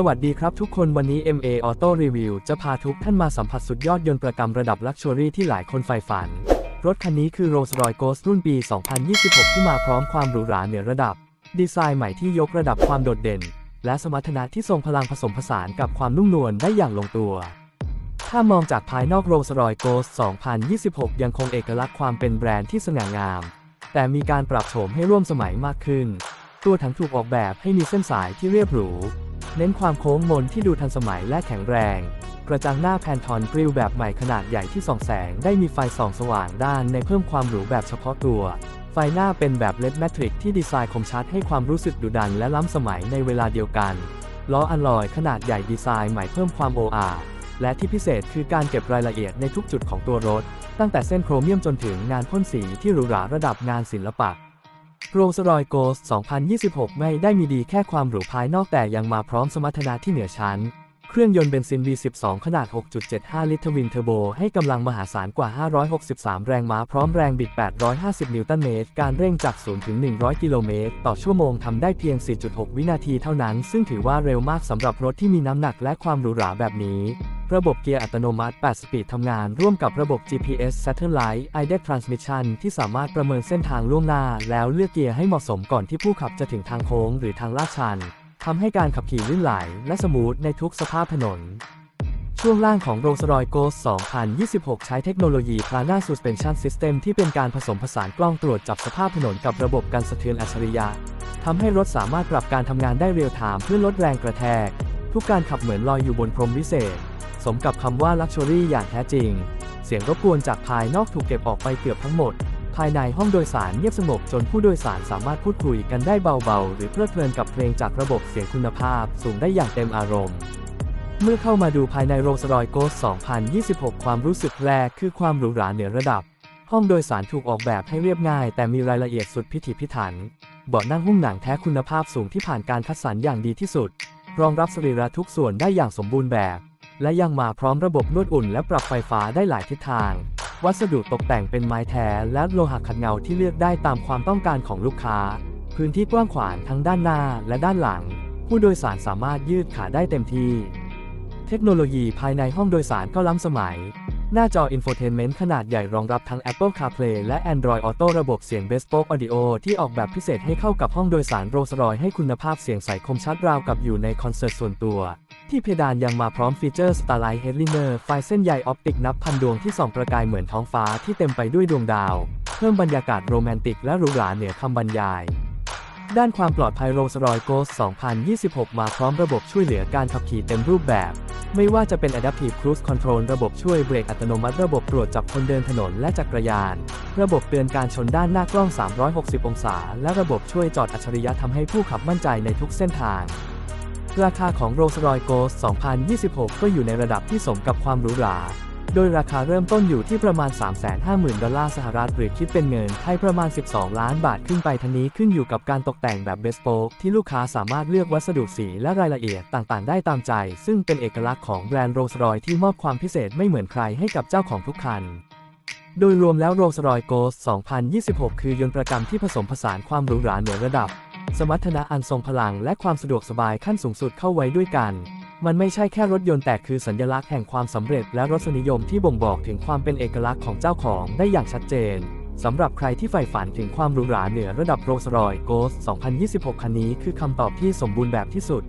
สวัสดีครับทุกคนวันนี้ MA Auto Review จะพาทุกท่านมาสัมผัสสุดยอดยนต์ประกำระดับลักชัวรี่ที่หลายคนใฝ่ฝัน รถคันนี้คือ Rolls-Royce Ghost รุ่นปี 2026 ที่มาพร้อมความหรูหราเหนือระดับ ดีไซน์ใหม่ที่ยกระดับความโดดเด่น และสมรรถนะที่ทรงพลังผสมผสานกับความนุ่มนวลได้อย่างลงตัว ถ้ามองจากภายนอก Rolls-Royce Ghost 2026 ยังคงเอกลักษณ์ความเป็นแบรนด์ที่สง่างาม แต่มีการปรับโฉมให้ร่วมสมัยมากขึ้น ตัวถังถูกออกแบบให้มีเส้นสายที่เรียบหรู เน้นความโค้งมนที่ดูทันสมัยและแข็งแรง กระจังหน้าแพนทอนกริลแบบใหม่ขนาดใหญ่ที่ส่องแสงได้มีไฟส่องสว่างด้านในเพิ่มความหรูแบบเฉพาะตัว ไฟหน้าเป็นแบบเลดแมทริกที่ดีไซน์คมชัดให้ความรู้สึกดุดันและล้ำสมัยในเวลาเดียวกัน ล้ออัลลอยขนาดใหญ่ดีไซน์ใหม่เพิ่มความโออาและที่พิเศษคือการเก็บรายละเอียดในทุกจุดของตัวรถ ตั้งแต่เส้นโครเมียมจนถึงงานพ่นสีที่หรูหราระดับงานศิลปะ โรลส์รอยโกส 2026 ไม่ได้มีดีแค่ความหรูภายนอกแต่ยังมาพร้อมสมรรถนะที่เหนือชั้น เครื่องยนต์เบนซิน V12 ขนาด 6.75 ลิตรทวินเทอร์โบ ให้กำลังมหาศาลกว่า 563 แรงม้าพร้อมแรงบิด 850 นิวตันเมตร การเร่งจาก 0 ถึง 100 กิโลเมตร ต่อชั่วโมงทำได้เพียง 4.6 วินาทีเท่านั้น ซึ่งถือว่าเร็วมากสำหรับรถที่มีน้ำหนักและความหรูหราแบบนี้ ระบบเกียร์อัตโนมัติ 8 สปีดทำงานร่วมกับระบบ GPS Satellite IDEC Transmission ที่สามารถประเมินเส้นทางล่วงหน้า แล้วเลือกเกียร์ให้เหมาะสมก่อนที่ผู้ขับจะถึงทางโค้งหรือทางลาดชันทำให้การขับขี่ลื่นไหลและสมูทในทุกสภาพถนนช่วงล่างของ Rolls-Royce Ghost 2026 ใช้เทคโนโลยี Plana Suspension System ที่เป็นการผสมผสานกล้องตรวจจับสภาพถนนกับระบบกันสะเทือนอัจฉริยะทำให้รถสามารถปรับการทำงานได้เรียลไทม์เพื่อลดแรงกระแทก ทุกการขับเหมือนลอยอยู่บนพรมวิเศษ มกับคำว่า Luxury อย่างแท้จริง เสียงรบกวนจากภายนอกถูกเก็บออกไปเกือบทั้งหมด ภายในห้องโดยสารเงียบสงบจนผู้โดยสารสามารถพูดคุยกันได้เบาๆ หรือเพลิดเพลินกับเพลงจากระบบเสียงคุณภาพสูงได้อย่างเต็มอารมณ์ เมื่อเข้ามาดูภายใน Rolls-Royce Ghost 2026 ความรู้สึกแรกคือความหรูหราเหนือระดับ ห้องโดยสารถูกออกแบบให้เรียบง่าย แต่มีรายละเอียดสุดพิถีพิถันเบาะนั่งหุ้มหนังแท้คุณภาพสูงที่ผ่านการคัดสรรอย่างดีที่สุด รองรับสรีระทุกส่วนได้อย่างสมบูรณ์แบบ และยังมาพร้อมระบบนวดอุ่นและปรับไฟฟ้าได้หลายทิศทาง วัสดุตกแต่งเป็นไม้แท้และโลหะขัดเงาที่เลือกได้ตามความต้องการของลูกค้า พื้นที่กว้างขวางทั้งด้านหน้าและด้านหลัง ผู้โดยสารสามารถยืดขาได้เต็มที่ เทคโนโลยีภายในห้องโดยสารก็ล้ำสมัย หน้าจอ Infotainment ขนาดใหญ่รองรับทั้ง Apple CarPlay และ Android Auto ระบบเสียง Bespoke Audio ที่ออกแบบพิเศษให้เข้ากับห้องโดยสาร Rolls-Royce ให้คุณภาพเสียงใสคมชัดราวกับอยู่ในคอนเสิร์ตส่วนตัว ที่เพดานยังมาพร้อมฟีเจอร์ Starlight Headliner ไฟเส้นใยออปติกนับพันดวงที่ส่องประกายเหมือนท้องฟ้าที่เต็มไปด้วยดวงดาว เพิ่มบรรยากาศโรแมนติกและหรูหราเหนือคำบรรยายด้านความปลอดภัย Rolls-Royce Ghost 2026 มาพร้อมระบบช่วยเหลือการขับขี่เต็มรูปแบบ ไม่ว่าจะเป็น Adaptive Cruise Control ระบบช่วยเบรกอัตโนมัติระบบตรวจจับคนเดินถนนและจักรยาน ระบบเตือนการชนด้านหน้ากล้อง 360 องศา และระบบช่วยจอดอัจฉริยะทำให้ผู้ขับมั่นใจในทุกเส้นทาง ราคาของ Rolls-Royce Ghost 2026 ก็อยู่ในระดับที่สมกับความหรูหรา โดยราคาเริ่มต้นอยู่ที่ประมาณ 350,000 ดอลลาร์สหรัฐหรือคิดเป็นเงินไทยประมาณ 12 ล้านบาทขึ้นไปทั้งนี้ขึ้นอยู่กับการตกแต่งแบบเบสโปกที่ลูกค้าสามารถเลือกวัสดุสีและรายละเอียดต่างๆ ได้ตามใจ ซึ่งเป็นเอกลักษณ์ของแบรนด์ Rolls-Royce ที่มอบความพิเศษไม่เหมือนใครให้กับเจ้าของทุกคันโดยรวมแล้ว Rolls-Royce Ghost 2026 คือยนต์ประกำที่ผสมผสานความหรูหราเหนือระดับ สมรรถนะอันทรงพลังและความสะดวกสบายขั้นสูงสุดเข้าไว้ด้วยกัน มันไม่ใช่แค่รถยนต์แต่คือสัญลักษณ์แห่งความสำเร็จและรสนิยมที่บ่งบอกถึงความเป็นเอกลักษณ์ของเจ้าของได้อย่างชัดเจนสำหรับใครที่ใฝ่ฝันถึงความหรูหราเหนือระดับ Rolls-Royce Ghost 2026 คันนี้คือคำตอบที่สมบูรณ์แบบที่สุด